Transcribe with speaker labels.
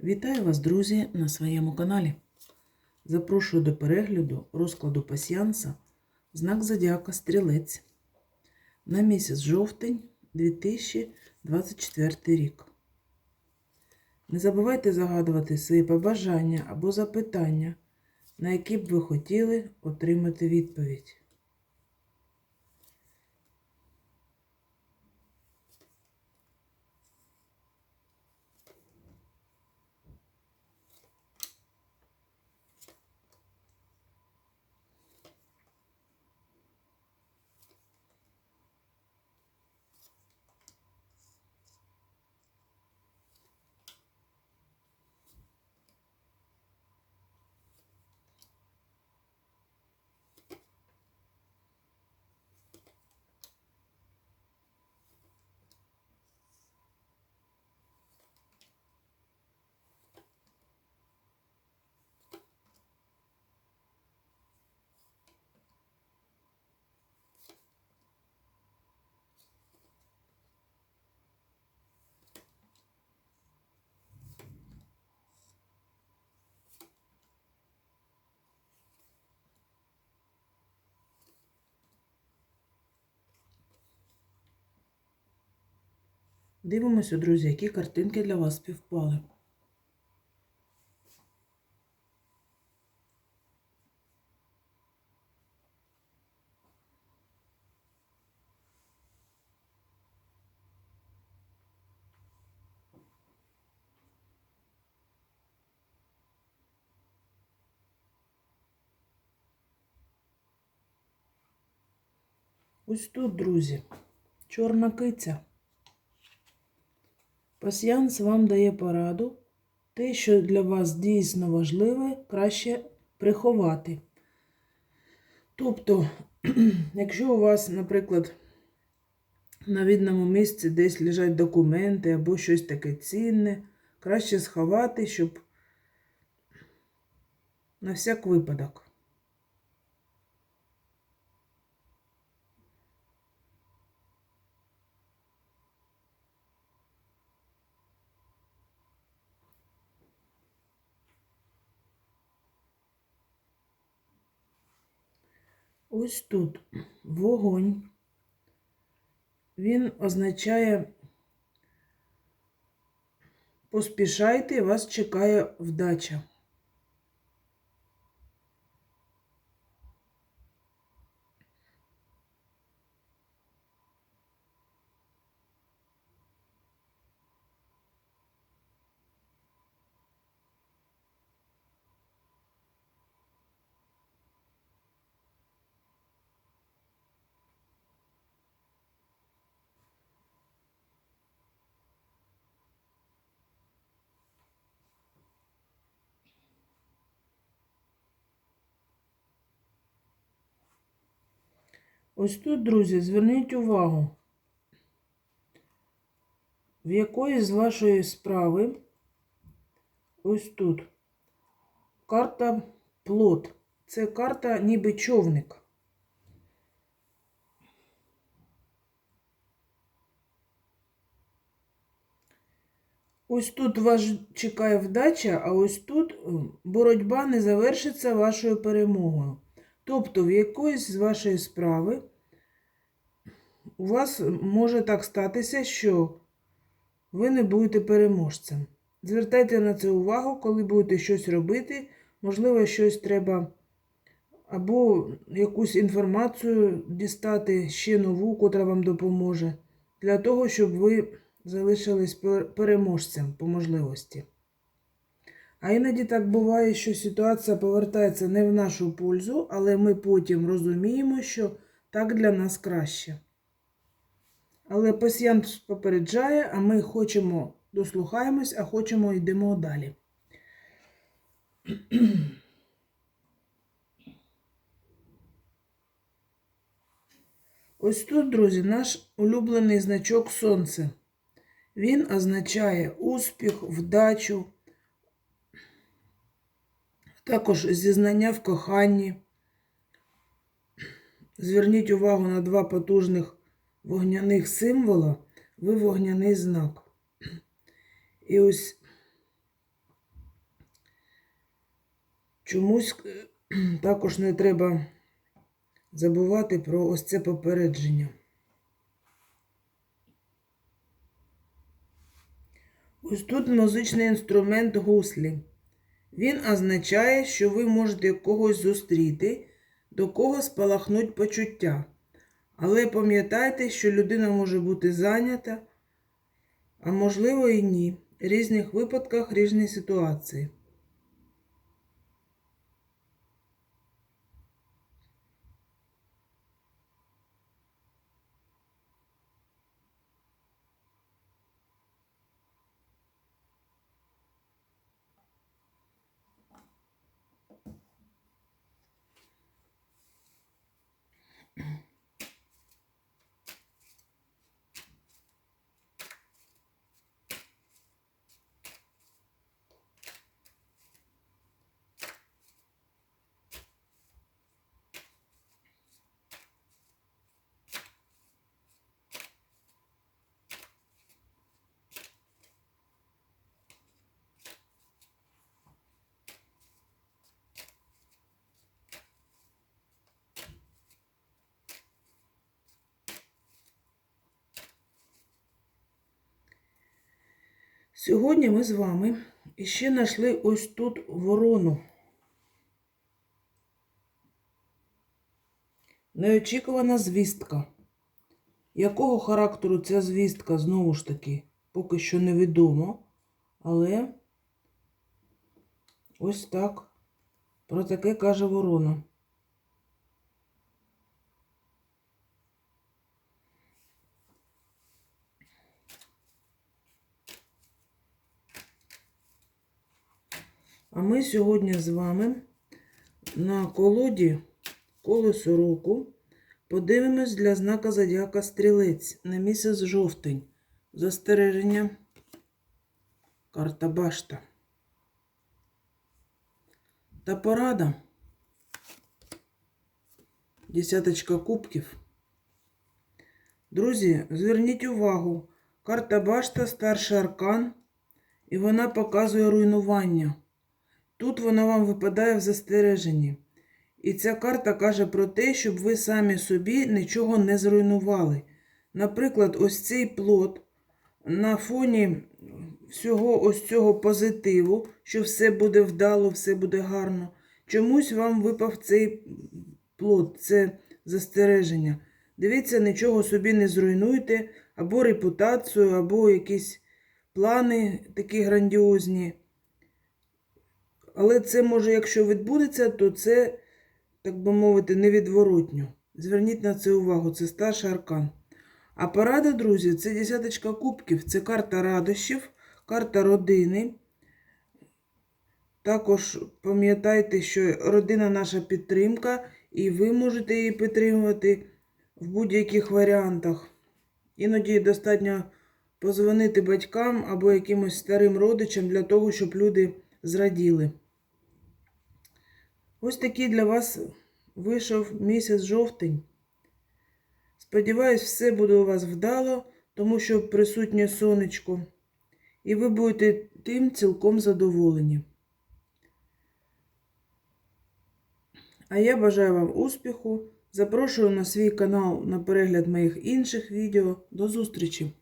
Speaker 1: Вітаю вас, друзі, на своєму каналі. Запрошую до перегляду розкладу пасіянса знак Зодіака Стрілець на місяць жовтень 2024 рік. Не забувайте загадувати свої побажання або запитання, на які б ви хотіли отримати відповідь. Дивимося, друзі, які картинки для вас співпали. Ось тут, друзі, чорна киця. Пасіянс вам дає пораду. Те, що для вас дійсно важливе, краще приховати. Тобто, якщо у вас, наприклад, на видному місці десь лежать документи або щось таке цінне, краще сховати, щоб на всяк випадок. Ось тут вогонь. Він означає поспішайте, вас чекає вдача. Ось тут, друзі, зверніть увагу, в якої з вашої справи, ось тут, карта плот. Це карта ніби човник. Ось тут вас чекає вдача, а ось тут боротьба не завершиться вашою перемогою. Тобто, в якоїсь з вашої справи у вас може так статися, що ви не будете переможцем. Звертайте на це увагу, коли будете щось робити. Можливо, щось треба або якусь інформацію дістати ще нову, котра вам допоможе, для того, щоб ви залишились переможцем по можливості. А іноді так буває, що ситуація повертається не в нашу пользу, але ми потім розуміємо, що так для нас краще. Але пацієнт попереджає, а ми хочемо дослухаємось, а хочемо йдемо далі. Ось тут, друзі, наш улюблений значок сонце. Він означає успіх, вдачу, також зізнання в коханні. Зверніть увагу на два потужних вогняних символа, ви вогняний знак. І ось чомусь е, також не треба забувати про ось це попередження. Ось тут музичний інструмент гуслі. Він означає, що ви можете когось зустріти, до кого спалахнуть почуття. Але пам'ятайте, що людина може бути зайнята, а можливо і ні. В різних випадках різні ситуації. Mm-hmm. Сьогодні ми з вами ще знайшли ось тут ворону. Неочікувана звістка. Якого характеру ця звістка, знову ж таки, поки що невідомо. Але ось так. Про таке каже ворона. А ми сьогодні з вами на колоді колесо року подивимось для знака Зодіака Стрілець на місяць жовтень. Застереження. Карта Башта. Та порада. Десяточка кубків. Друзі, зверніть увагу. Карта Башта старший аркан, і вона показує руйнування. Тут вона вам випадає в застереженні. І ця карта каже про те, щоб ви самі собі нічого не зруйнували. Наприклад, ось цей плод на фоні всього ось цього позитиву, що все буде вдало, все буде гарно. Чомусь вам випав цей плод, це застереження. Дивіться, нічого собі не зруйнуйте, або репутацію, або якісь плани такі грандіозні. Але це може, якщо відбудеться, то це, так би мовити, невідворотньо. Зверніть на це увагу, це старший аркан. А порада, друзі, це десяточка кубків, це карта радощів, карта родини. Також пам'ятайте, що родина наша підтримка, і ви можете її підтримувати в будь-яких варіантах. Іноді достатньо позвонити батькам або якимось старим родичам для того, щоб люди зраділи. Ось такий для вас вийшов місяць жовтень. Сподіваюсь, все буде у вас вдало, тому що присутнє сонечко, і ви будете тим цілком задоволені. А я бажаю вам успіху. Запрошую на свій канал на перегляд моїх інших відео. До зустрічі!